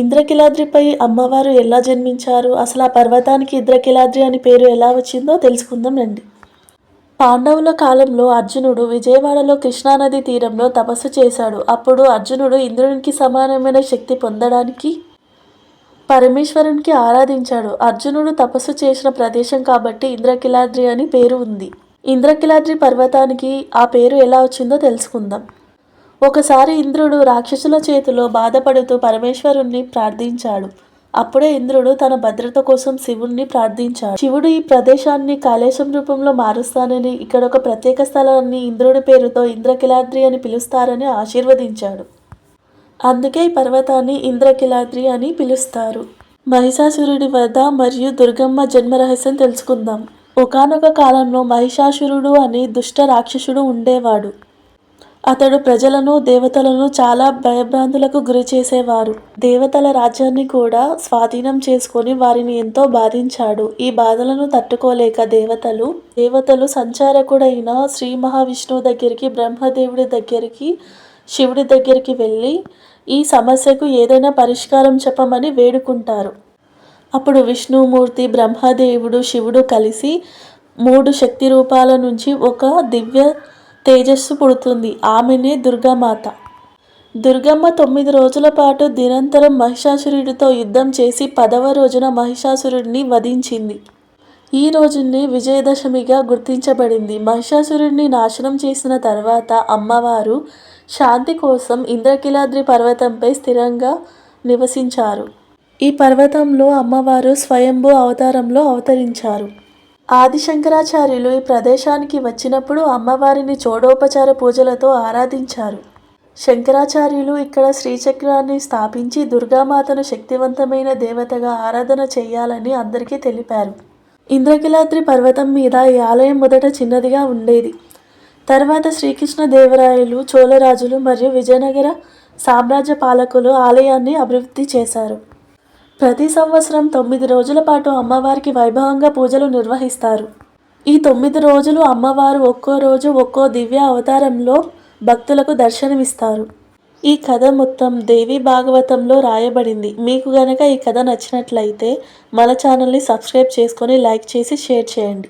ఇంద్రకిలాద్రిపై అమ్మవారు ఎలా జన్మించారు? అసలు ఆ పర్వతానికి ఇంద్రకిలాద్రి అని పేరు ఎలా వచ్చిందో తెలుసుకుందాం రండి. పాండవుల కాలంలో అర్జునుడు విజయవాడలో కృష్ణానది తీరంలో తపస్సు చేశాడు. అప్పుడు అర్జునుడు ఇంద్రునికి సమానమైన శక్తి పొందడానికి పరమేశ్వరునికి ఆరాధించాడు. అర్జునుడు తపస్సు చేసిన ప్రదేశం కాబట్టి ఇంద్రకిలాద్రి అని పేరు ఉంది. ఇంద్రకిలాద్రి పర్వతానికి ఆ పేరు ఎలా వచ్చిందో తెలుసుకుందాం. ఒకసారి ఇంద్రుడు రాక్షసుల చేతిలో బాధపడుతూ పరమేశ్వరుణ్ణి ప్రార్థించాడు. అప్పుడే ఇంద్రుడు తన భద్రత కోసం శివుణ్ణి ప్రార్థించాడు. శివుడు ఈ ప్రదేశాన్ని కాళేశం రూపంలో మారుస్తానని ఇక్కడ ఒక ప్రత్యేక స్థలాన్ని ఇంద్రుడి పేరుతో ఇంద్రకిలాద్రి అని పిలుస్తారని ఆశీర్వదించాడు. అందుకే ఈ పర్వతాన్ని ఇంద్రకిలాద్రి అని పిలుస్తారు. మహిషాసురుడి వధ మరియు దుర్గమ్మ జన్మ రహస్యం తెలుసుకుందాం. ఒకానొక కాలంలో మహిషాసురుడు అనే దుష్ట రాక్షసుడు ఉండేవాడు. అతడు ప్రజలను దేవతలను చాలా భయభ్రాంతులకు గురి చేసేవారు. దేవతల రాజ్యాన్ని కూడా స్వాధీనం చేసుకొని వారిని ఎంతో బాధించాడు. ఈ బాధలను తట్టుకోలేక దేవతలు దేవతలు సంచారకుడైన శ్రీ మహావిష్ణువు దగ్గరికి బ్రహ్మదేవుడి దగ్గరికి శివుడి దగ్గరికి వెళ్ళి ఈ సమస్యకు ఏదైనా పరిష్కారం చెప్పమని వేడుకుంటారు. అప్పుడు విష్ణుమూర్తి బ్రహ్మదేవుడు శివుడు కలిసి మూడు శక్తి రూపాల నుంచి ఒక దివ్య తేజస్సు పుడుతుంది. ఆమెనే దుర్గామాత. దుర్గమ్మ తొమ్మిది రోజుల పాటు నిరంతరం మహిషాసురుడితో యుద్ధం చేసి పదవ రోజున మహిషాసురుడిని వధించింది. ఈ రోజునే విజయదశమిగా గుర్తించబడింది. మహిషాసురుడిని నాశనం చేసిన తర్వాత అమ్మవారు శాంతి కోసం ఇంద్రకిలాద్రి పర్వతంపై స్థిరంగా నివసించారు. ఈ పర్వతంలో అమ్మవారు స్వయంభూ అవతారంలో అవతరించారు. ఆది శంకరాచార్యులు ఈ ప్రదేశానికి వచ్చినప్పుడు అమ్మవారిని చోడోపచార పూజలతో ఆరాధించారు. శంకరాచార్యులు ఇక్కడ శ్రీచక్రాన్ని స్థాపించి దుర్గామాతను శక్తివంతమైన దేవతగా ఆరాధన చేయాలని అందరికీ తెలిపారు. ఇంద్రకిలాద్రి పర్వతం మీద ఈ ఆలయం మొదట చిన్నదిగా ఉండేది. తర్వాత శ్రీకృష్ణదేవరాయలు చోళరాజులు మరియు విజయనగర సామ్రాజ్య పాలకులు ఆలయాన్ని అభివృద్ధి చేశారు. ప్రతి సంవత్సరం తొమ్మిది రోజుల పాటు అమ్మవారికి వైభవంగా పూజలు నిర్వహిస్తారు. ఈ తొమ్మిది రోజులు అమ్మవారు ఒక్కో రోజు ఒక్కో దివ్య అవతారంలో భక్తులకు దర్శనమిస్తారు. ఈ కథ మొత్తం దేవి భాగవతంలో రాయబడింది. మీకు గనక ఈ కథ నచ్చినట్లయితే మన ఛానల్ని సబ్స్క్రైబ్ చేసుకొని లైక్ చేసి షేర్ చేయండి.